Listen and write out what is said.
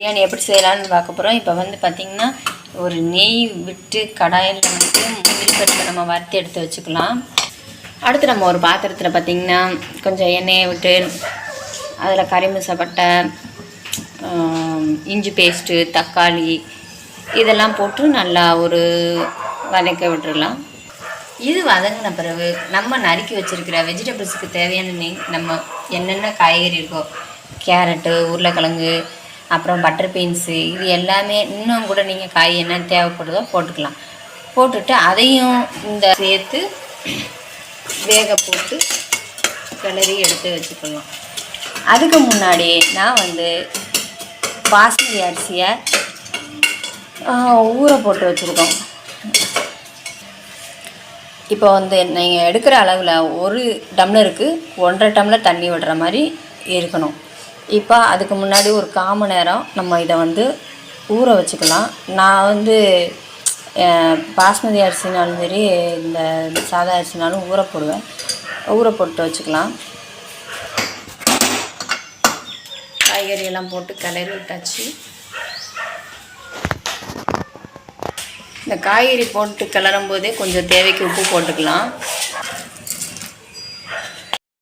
பிரியாணி எப்படி செய்யலாம்னு பார்க்க போகிறோம் இப்போ வந்து பார்த்திங்கன்னா ஒரு நெய் விட்டு கடாயில் வந்து முந்திரி பருப்பை நம்ம வறுத்து எடுத்து வச்சுக்கலாம். அடுத்து நம்ம ஒரு பாத்திரத்தில் பார்த்திங்கன்னா கொஞ்சம் எண்ணெயை விட்டு அதில் கறிமிசப்பட்டை இஞ்சி பேஸ்ட்டு தக்காளி இதெல்லாம் போட்டு நல்லா ஒரு வதக்க விட்டுடலாம் இது வதங்கின பிறகு நம்ம நறுக்கி வச்சிருக்கிற வெஜிடபிள்ஸுக்கு தேவையான நெய் நம்ம என்னென்ன காய்கறி இருக்கோ கேரட்டு உருளைக்கிழங்கு அப்புறம் பட்டர் பீன்ஸு இது எல்லாமே இன்னும் கூட நீங்கள் காய் என்ன தேவைப்படுதோ போட்டுக்கலாம். போட்டுட்டு அதையும் இந்த சேர்த்து வேக போட்டு கிளறி எடுத்து வச்சுக்கலாம். அதுக்கு முன்னாடி நான் வந்து பாஸ்மதி அரிசியை ஊற போட்டு வச்சுருக்கோம். இப்போ வந்து நீங்கள் எடுக்கிற அளவில் ஒரு டம்ளருக்கு ஒன்றரை டம்ளர் தண்ணி விடுற மாதிரி இருக்கணும். இப்போ அதுக்கு முன்னாடி ஒரு கால் மணி நேரம். நம்ம இதை வந்து ஊற வச்சுக்கலாம். நான் வந்து பாஸ்மதி அரிசினாலும் சரி இந்த சாதா அரிசினாலும் ஊற போடுவேன். ஊற போட்டு வச்சுக்கலாம். காய்கறி எல்லாம் போட்டு கிளறி விட்டாச்சு. இந்த காய்கறி போட்டு கிளறும் போதே கொஞ்சம் தேவைக்கு உப்பு போட்டுக்கலாம்.